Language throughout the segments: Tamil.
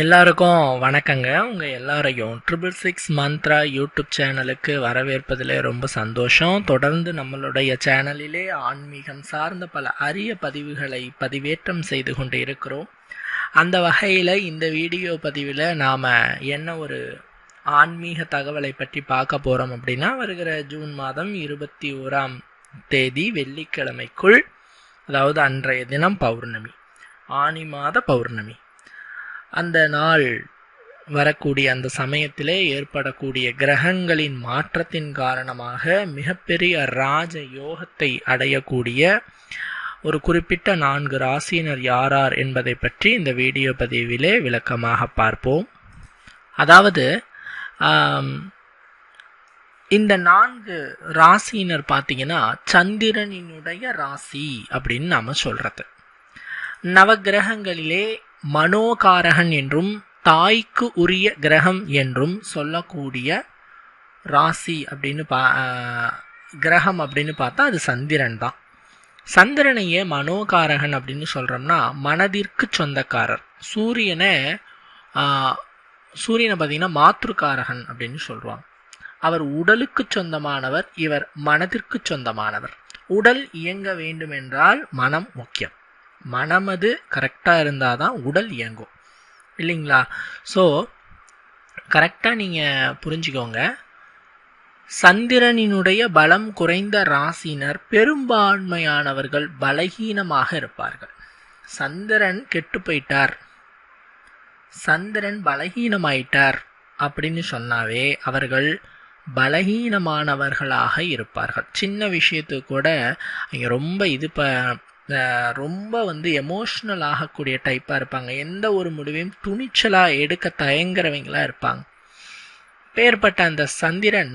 எல்லாருக்கும் வணக்கங்க. உங்கள் எல்லாரையும் ட்ரிபிள் சிக்ஸ் மந்த்ரா யூடியூப் சேனலுக்கு வரவேற்பதில் ரொம்ப சந்தோஷம். தொடர்ந்து நம்மளுடைய சேனலிலே ஆன்மீகம் சார்ந்த பல அரிய பதிவுகளை பதிவேற்றம் செய்து கொண்டு இருக்கிறோம். அந்த வகையில் இந்த வீடியோ பதிவில் நாம் என்ன ஒரு ஆன்மீக தகவலை பற்றி பார்க்க போகிறோம் அப்படின்னா வருகிற ஜூன் மாதம் இருபத்தி ஓராம் தேதி வெள்ளிக்கிழமைக்குள் அதாவது அன்றைய தினம் பௌர்ணமி ஆனி மாத பௌர்ணமி. அந்த நாள் வரக்கூடிய அந்த சமயத்திலே ஏற்படக்கூடிய கிரகங்களின் மாற்றத்தின் காரணமாக மிகப்பெரிய ராஜ யோகத்தை அடையக்கூடிய ஒரு குறிப்பிட்ட நான்கு ராசியினர் யாரார் என்பதை பற்றி இந்த வீடியோ பதிவிலே விளக்கமாக பார்ப்போம். அதாவது இந்த நான்கு ராசியினர் பார்த்தீங்கன்னா சந்திரனினுடைய ராசி அப்படின்னு நாம் சொல்கிறது நவக்கிரகங்களிலே மனோகாரகன் என்றும் தாய்க்கு உரிய கிரகம் என்றும் சொல்லக்கூடிய ராசி அப்படின்னு பா கிரகம் அப்படின்னு பார்த்தா அது சந்திரன் தான். சந்திரனையே மனோகாரகன் அப்படின்னு சொல்கிறோம்னா மனதிற்கு சொந்தக்காரர். சூரியனை சூரியனை பார்த்தீங்கன்னா மாத்ருக்காரகன் அப்படின்னு சொல்லுவாங்க. அவர் உடலுக்கு சொந்தமானவர் இவர் மனதிற்கு சொந்தமானவர். உடல் இயங்க வேண்டுமென்றால் மனம் முக்கியம். மனமது கரெக்டாக இருந்தால் தான் உடல் இயங்கும். இல்லைங்களா? ஸோ கரெக்டாக நீங்கள் புரிஞ்சுக்கோங்க. சந்திரனினுடைய பலம் குறைந்த ராசினர் பெரும்பான்மையானவர்கள் பலகீனமாக இருப்பார்கள். சந்திரன் கெட்டு போயிட்டார். சந்திரன் பலகீனமாயிட்டார் அப்படின்னு சொன்னாவே அவர்கள் பலகீனமானவர்களாக இருப்பார்கள். சின்ன விஷயத்துக்கு கூட அவங்க ரொம்ப இது ப ரொம்ப வந்து எமோஷ்னல் ஆகக்கூடிய டைப்பாக இருப்பாங்க. எந்த ஒரு முடிவையும் துணிச்சலாக எடுக்க தயங்குறவங்களாக இருப்பாங்க. பேர்பட்ட அந்த சந்திரன்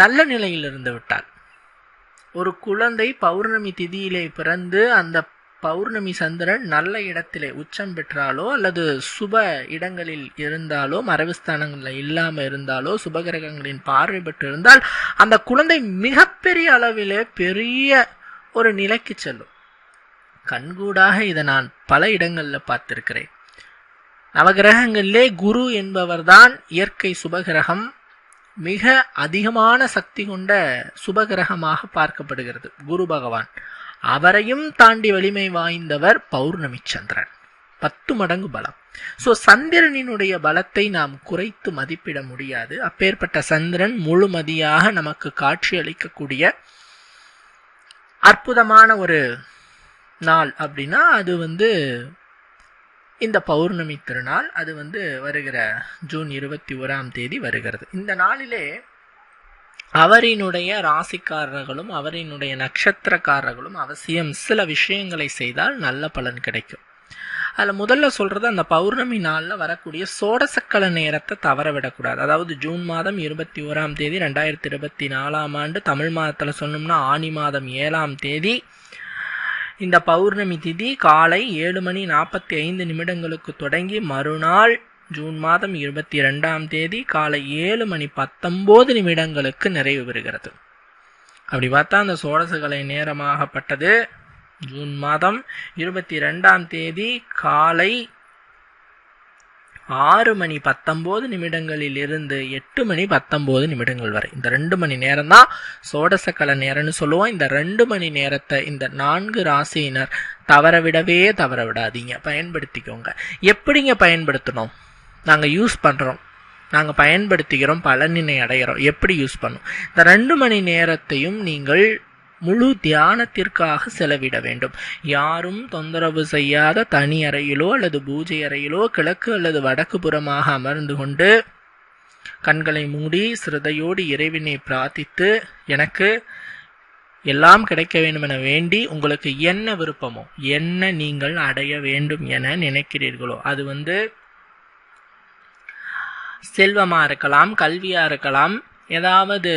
நல்ல நிலையில் இருந்து விட்டார். ஒரு குழந்தை பௌர்ணமி திதியிலே பிறந்து அந்த பௌர்ணமி சந்திரன் நல்ல இடத்திலே உச்சம் பெற்றாலோ அல்லது சுப இடங்களில் இருந்தாலோ மறைவுஸ்தானங்களில் இல்லாமல் இருந்தாலோ சுபகிரகங்களின் பார்வை பெற்று இருந்தால் அந்த குழந்தை மிகப்பெரிய அளவிலே பெரிய ஒரு நிலைக்கு செல்லும். கண்கூடாக இதை நான் பல இடங்களில் பார்த்திருக்கிறேன். நவகிரகங்களிலே குரு என்பவர்தான் இயற்கை சுபகிரகம் மிக அதிகமான சக்தி கொண்ட சுபகிரகமாக பார்க்கப்படுகிறது குரு பகவான். அவரையும் தாண்டி வலிமை வாய்ந்தவர் பௌர்ணமி சந்திரன் பத்து மடங்கு பலம். ஸோ சந்திரனினுடைய பலத்தை நாம் குறைத்து மதிப்பிட முடியாது. அப்பேற்பட்ட சந்திரன் முழுமதியாக நமக்கு காட்சி அளிக்கக்கூடிய அற்புதமான ஒரு நாள் அப்படின்னா அது வந்து இந்த பௌர்ணமி திருநாள். அது வந்து வருகிற ஜூன் இருபத்தி ஓராம் தேதி வருகிறது. இந்த நாளிலே அவரினுடைய ராசிக்காரர்களும் அவரினுடைய நட்சத்திரக்காரர்களும் அவசியம் சில விஷயங்களை செய்தால் நல்ல பலன் கிடைக்கும். அதில் முதல்ல சொல்கிறது அந்த பௌர்ணமி நாளில் வரக்கூடிய சோடசக்கல நேரத்தை தவற விடக்கூடாது. அதாவது ஜூன் மாதம் இருபத்தி ஓராம் தேதி ரெண்டாயிரத்தி இருபத்தி நாலாம் ஆண்டு தமிழ் மாதத்தில் சொன்னோம்னா ஆனி மாதம் ஏழாம் தேதி. இந்த பௌர்ணமி திதி காலை ஏழு மணி நாற்பத்தி ஐந்து நிமிடங்களுக்கு தொடங்கி மறுநாள் ஜூன் மாதம் இருபத்தி ரெண்டாம் தேதி காலை ஏழு மணி பத்தொம்போது நிமிடங்களுக்கு நிறைவு பெறுகிறது. அப்படி பார்த்தா அந்த சோழசகலை நேரமாகப்பட்டது. ஜூன் மாதம் இருபத்தி ரெண்டாம் தேதி காலை ஆறு மணி பத்தொம்போது நிமிடங்களில் இருந்து எட்டு மணி பத்தொம்போது நிமிடங்கள் வரை. இந்த ரெண்டு மணி நேரம் தான் சோடசக்கல நேரம்னு சொல்லுவோம். இந்த ரெண்டு மணி நேரத்தை இந்த நான்கு ராசியினர் தவற விடவே தவற விடாதீங்க பயன்படுத்திக்கோங்க. எப்படிங்க பயன்படுத்தணும்? நாங்கள் யூஸ் பண்ணுறோம் நாங்கள் பயன்படுத்துகிறோம் பலனினை அடைகிறோம். எப்படி யூஸ் பண்ணோம்? இந்த ரெண்டு மணி நேரத்தையும் நீங்கள் முழு தியானத்திற்காக செலவிட வேண்டும். யாரும் தொந்தரவு செய்யாத தனி அறையிலோ அல்லது பூஜை அறையிலோ கிழக்கு அல்லது வடக்கு புறமாக அமர்ந்து கொண்டு கண்களை மூடி சிரதையோடு இறைவினை பிரார்த்தித்து எனக்கு எல்லாம் கிடைக்க வேண்டும் என வேண்டி உங்களுக்கு என்ன விருப்பமோ என்ன நீங்கள் அடைய வேண்டும் என நினைக்கிறீர்களோ அது வந்து செல்வமாக இருக்கலாம் கல்வியாக இருக்கலாம் ஏதாவது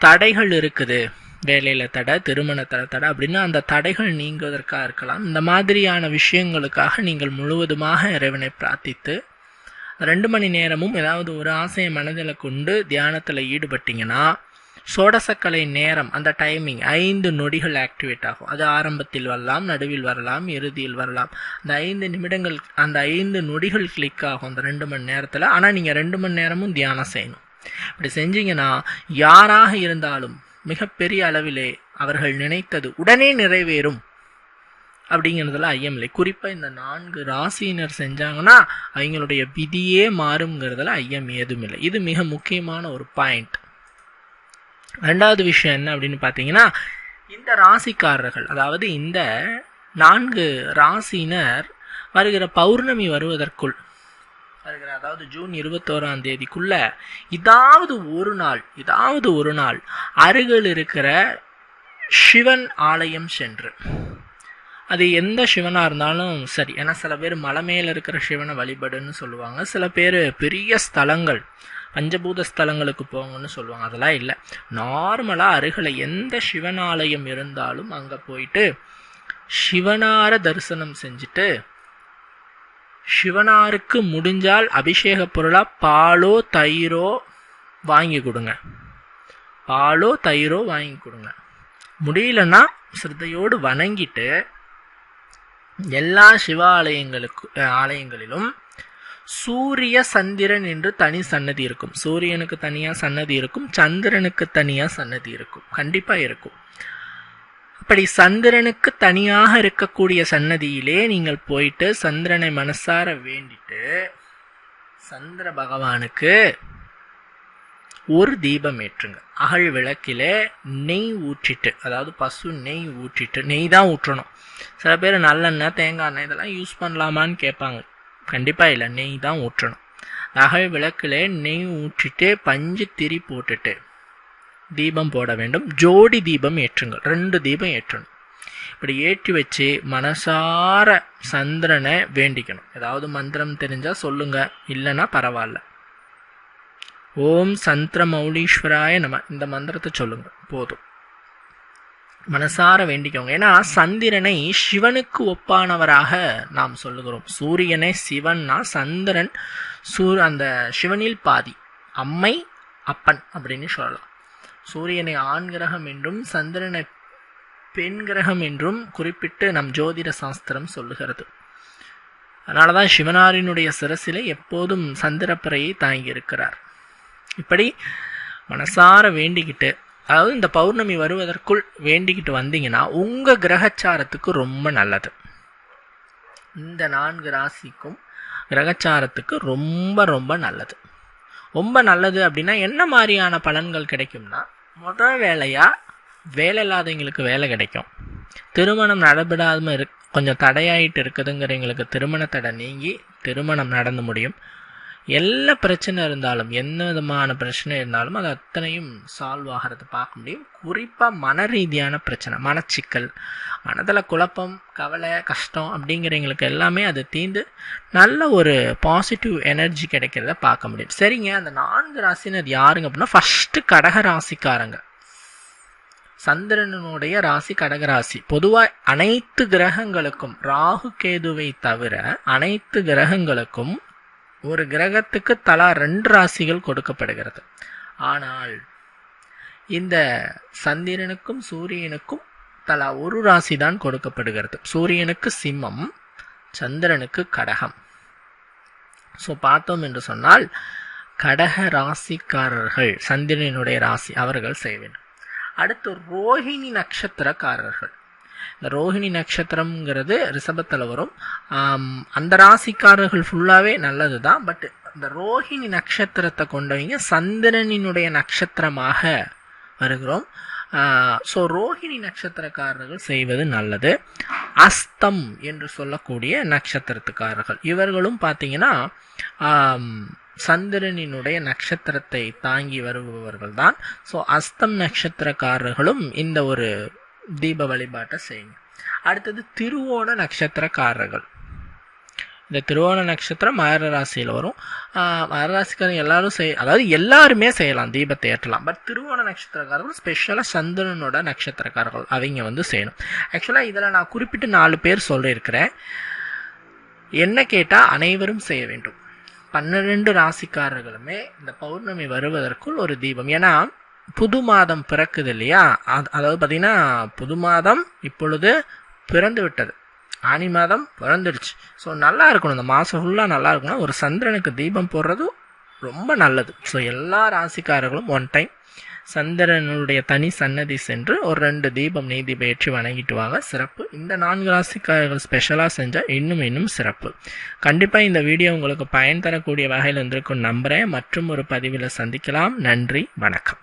தடைகள் இருக்குது. வேலையில் தடை திருமணத்தில் தடை அப்படின்னா அந்த தடைகள் நீங்குவதற்காக இருக்கலாம். இந்த மாதிரியான விஷயங்களுக்காக நீங்கள் முழுவதுமாக இறைவனை பிரார்த்தித்து ரெண்டு மணி நேரமும் ஏதாவது ஒரு ஆசையை மனதில் கொண்டு தியானத்தில் ஈடுபட்டீங்கன்னா சோடசக்கலை நேரம் அந்த டைமிங் ஐந்து நொடிகள் ஆக்டிவேட் ஆகும். அது ஆரம்பத்தில் வரலாம் நடுவில் வரலாம் இறுதியில் வரலாம். அந்த ஐந்து நிமிடங்கள் அந்த ஐந்து நொடிகள் கிளிக் ஆகும் அந்த ரெண்டு மணி நேரத்தில். ஆனால் நீங்கள் ரெண்டு மணி நேரமும் தியானம் செய்யணும். இப்படி செஞ்சீங்கன்னா யாராக இருந்தாலும் மிகப்பெரிய அளவிலே அவர்கள் நினைத்தது உடனே நிறைவேறும் அப்படிங்கிறதுல ஐயம் இல்லை. குறிப்பாக இந்த நான்கு ராசியினர் செஞ்சாங்கன்னா அவங்களுடைய விதியே மாறுங்கிறதுல ஐயம் ஏதும் இல்லை. இது மிக முக்கியமான ஒரு பாயிண்ட் ரெண்டாவது விஷயம் என்ன அப்படின்னு பார்த்தீங்கன்னா இந்த ராசிக்காரர்கள் அதாவது இந்த நான்கு ராசியினர் வருகிற பௌர்ணமி வருவதற்குள் வருகிற அதாவது ஜூன் இருபத்தோராம் தேதிக்குள்ள இதாவது ஒரு நாள் இதாவது ஒரு நாள் அருகில் இருக்கிற சிவன் ஆலயம் சென்று. அது எந்த சிவனாக இருந்தாலும் சரி ஏன்னா சில பேர் மலை மேலே இருக்கிற சிவனை வழிபடுன்னு சொல்லுவாங்க. சில பேர் பெரிய ஸ்தலங்கள் பஞ்சபூத ஸ்தலங்களுக்கு போங்கன்னு சொல்லுவாங்க. அதெல்லாம் இல்லை. நார்மலாக அருகில் எந்த சிவனாலயம் இருந்தாலும் அங்கே போயிட்டு சிவனார தரிசனம் செஞ்சுட்டு சிவனாருக்கு முடிஞ்சால் அபிஷேக பொருளாக பாலோ தயிரோ வாங்கி கொடுங்க. பாலோ தயிரோ வாங்கி கொடுங்க. முடியலன்னா சிரத்தையோடு வணங்கிட்டு எல்லா சிவாலயங்களுக்கு ஆலயங்களிலும் சூரிய சந்திரன் என்று தனி சன்னதி இருக்கும். சூரியனுக்கு தனியாக சன்னதி இருக்கும். சந்திரனுக்கு தனியாக சன்னதி இருக்கும். கண்டிப்பாக இருக்கும். அப்படி சந்திரனுக்கு தனியாக இருக்கக்கூடிய சன்னதியிலே நீங்கள் போயிட்டு சந்திரனை மனசார வேண்டிட்டு சந்திர பகவானுக்கு ஒரு தீபம் ஏற்றுங்க. அகழ் விளக்கிலே நெய் ஊற்றிட்டு அதாவது பசு நெய் ஊற்றிட்டு நெய் தான் ஊற்றணும். சில பேர் நல்லெண்ணெய் தேங்காய் எண்ணெய் இதெல்லாம் யூஸ் பண்ணலாமான்னு கேட்பாங்க. கண்டிப்பாக இல்லை நெய் தான் ஊற்றணும். அகழ் விளக்கில் நெய் ஊற்றிட்டு பஞ்சு திரி போட்டுட்டு தீபம் போட வேண்டும். ஜோடி தீபம் ஏற்றுங்கள். ரெண்டு தீபம் ஏற்றணும். இப்படி ஏற்றி வச்சு மனசார சந்திரனை வேண்டிக்கணும். ஏதாவது மந்திரம் தெரிஞ்சால் சொல்லுங்கள் இல்லைன்னா பரவாயில்ல. ஓம் சந்திர மௌலீஸ்வராய நம. இந்த மந்திரத்தை சொல்லுங்கள் போதும். மனசார வேண்டிக்கோங்க. ஏன்னா சந்திரனை சிவனுக்கு ஒப்பானவராக நாம் சொல்லுகிறோம். சூரியனை சிவன்னா சந்திரன் சூ அந்த சிவனில் பாதி. அம்மை அப்பன் அப்படின்னு சொல்லலாம். சூரியனை ஆண் கிரகம் என்றும் சந்திரனை பெண் கிரகம் என்றும் குறிப்பிட்டு நம் ஜோதிட சாஸ்திரம் சொல்லுகிறது. அதனால தான் சிவனாரினுடைய சிரசிலே எப்போதும் சந்திரப்பறையை தாங்கி இருக்கிறார் இப்படி மனசார வேண்டிக்கிட்டு அதாவது இந்த பௌர்ணமி வருவதற்குள் வேண்டிக்கிட்டு வந்தீங்கன்னா உங்கள் கிரகச்சாரத்துக்கு ரொம்ப நல்லது. இந்த நான்கு ராசிக்கும் கிரகச்சாரத்துக்கு ரொம்ப ரொம்ப நல்லது. ரொம்ப நல்லது அப்படின்னா என்ன மாதிரியான பலன்கள் கிடைக்கும்னா முதல் வேலையாக வேலை இல்லாதவங்களுக்கு வேலை கிடைக்கும். திருமணம் நடைபெறாமல் இரு கொஞ்சம் தடையாயிட்டு இருக்குதுங்கிறவங்களுக்கு திருமண தடை நீங்கி திருமணம் நடந்து முடியும். எல்லா பிரச்சனை இருந்தாலும் எந்த விதமான பிரச்சனை இருந்தாலும் அது அத்தனையும் சால்வ் ஆகிறத பார்க்க முடியும். குறிப்பாக மன ரீதியான பிரச்சனை மனச்சிக்கல் மனதில் குழப்பம் கவலை கஷ்டம் அப்படிங்கிறவங்களுக்கு எல்லாமே அது தீர்ந்து நல்ல ஒரு பாசிட்டிவ் எனர்ஜி கிடைக்கிறத பார்க்க முடியும். சரிங்க அந்த நான்கு ராசினர் யாருங்க அப்படின்னா ஃபஸ்ட்டு கடக ராசிக்காரங்க. சந்திரனுடைய ராசி கடகராசி பொதுவாக அனைத்து கிரகங்களுக்கும் ராகு கேதுவை தவிர அனைத்து கிரகங்களுக்கும் ஒரு கிரகத்துக்கு தலா ரெண்டு ராசிகள் கொடுக்கப்படுகிறது. ஆனால் இந்த சந்திரனுக்கும் சூரியனுக்கும் தலா ஒரு ராசி தான் கொடுக்கப்படுகிறது. சூரியனுக்கு சிம்மம் சந்திரனுக்கு கடகம். ஸோ பார்த்தோம் என்று சொன்னால் கடக ராசிக்காரர்கள் சந்திரனுடைய ராசி அவர்கள் செய்ய வேண்டும் அடுத்து ரோஹிணி நட்சத்திரக்காரர்கள். இந்த ரோஹிணி நட்சத்திரம்ங்கிறது ரிஷபத்தில் வரும். அந்த ராசிக்காரர்கள் ஃபுல்லாகவே நல்லது தான் பட் இந்த ரோஹிணி நட்சத்திரத்தை கொண்டவங்க சந்திரனினுடைய நட்சத்திரமாக வருகிறோம். ஸோ ரோஹிணி நட்சத்திரக்காரர்கள் செய்வது நல்லது. அஸ்தம் என்று சொல்லக்கூடிய நட்சத்திரத்துக்காரர்கள். இவர்களும் பார்த்தீங்கன்னா சந்திரனினுடைய நட்சத்திரத்தை தாங்கி வருபவர்கள் தான் ஸோ அஸ்தம் நட்சத்திரக்காரர்களும் இந்த ஒரு தீப வழிபாட்டை செய்யுங்க. அடுத்தது திருவோண நட்சத்திரக்காரர்கள். இந்த திருவோண நட்சத்திரம் மகர ராசியில் வரும். மகர ராசிக்காரங்க எல்லாரும் செய் அதாவது எல்லாருமே செய்யலாம் தீபத்தை ஏற்றலாம். பட் திருவோண நட்சத்திரக்காரர்கள் ஸ்பெஷலாக சந்திரனோட நட்சத்திரக்காரர்கள் அவங்க வந்து செய்யணும். ஆக்சுவலாக இதில் நான் குறிப்பிட்டு நாலு பேர் சொல்லியிருக்கிறேன். என்ன கேட்டால் அனைவரும் செய்ய வேண்டும். பன்னிரெண்டு ராசிக்காரர்களுமே இந்த பௌர்ணமி வருவதற்குள் ஒரு தீபம். ஏன்னா புது மாதம் பிறக்குது இல்லையா? அதாவது பார்த்திங்கன்னா புது மாதம் இப்பொழுது பிறந்து விட்டது. ஆனி மாதம் பிறந்துடுச்சு. ஸோ நல்லா இருக்கணும். இந்த மாதம் ஃபுல்லாக நல்லா இருக்கணும். ஒரு சந்திரனுக்கு தீபம் போடுறது ரொம்ப நல்லது. ஸோ எல்லா ராசிக்காரர்களும் ஒன் டைம் சந்திரனுடைய தனி சன்னதி சென்று ஒரு ரெண்டு தீபம் நீதி பயிற்சி வணங்கிட்டு வாங்க. சிறப்பு. இந்த நான்கு ராசிக்காரர்கள் ஸ்பெஷலாக செஞ்சால் இன்னும் இன்னும் சிறப்பு. கண்டிப்பாக இந்த வீடியோ உங்களுக்கு பயன் தரக்கூடிய வகையில் இருந்திருக்கும் நம்புகிறேன் மற்றும் ஒரு பதிவில் சந்திக்கலாம். நன்றி. வணக்கம்.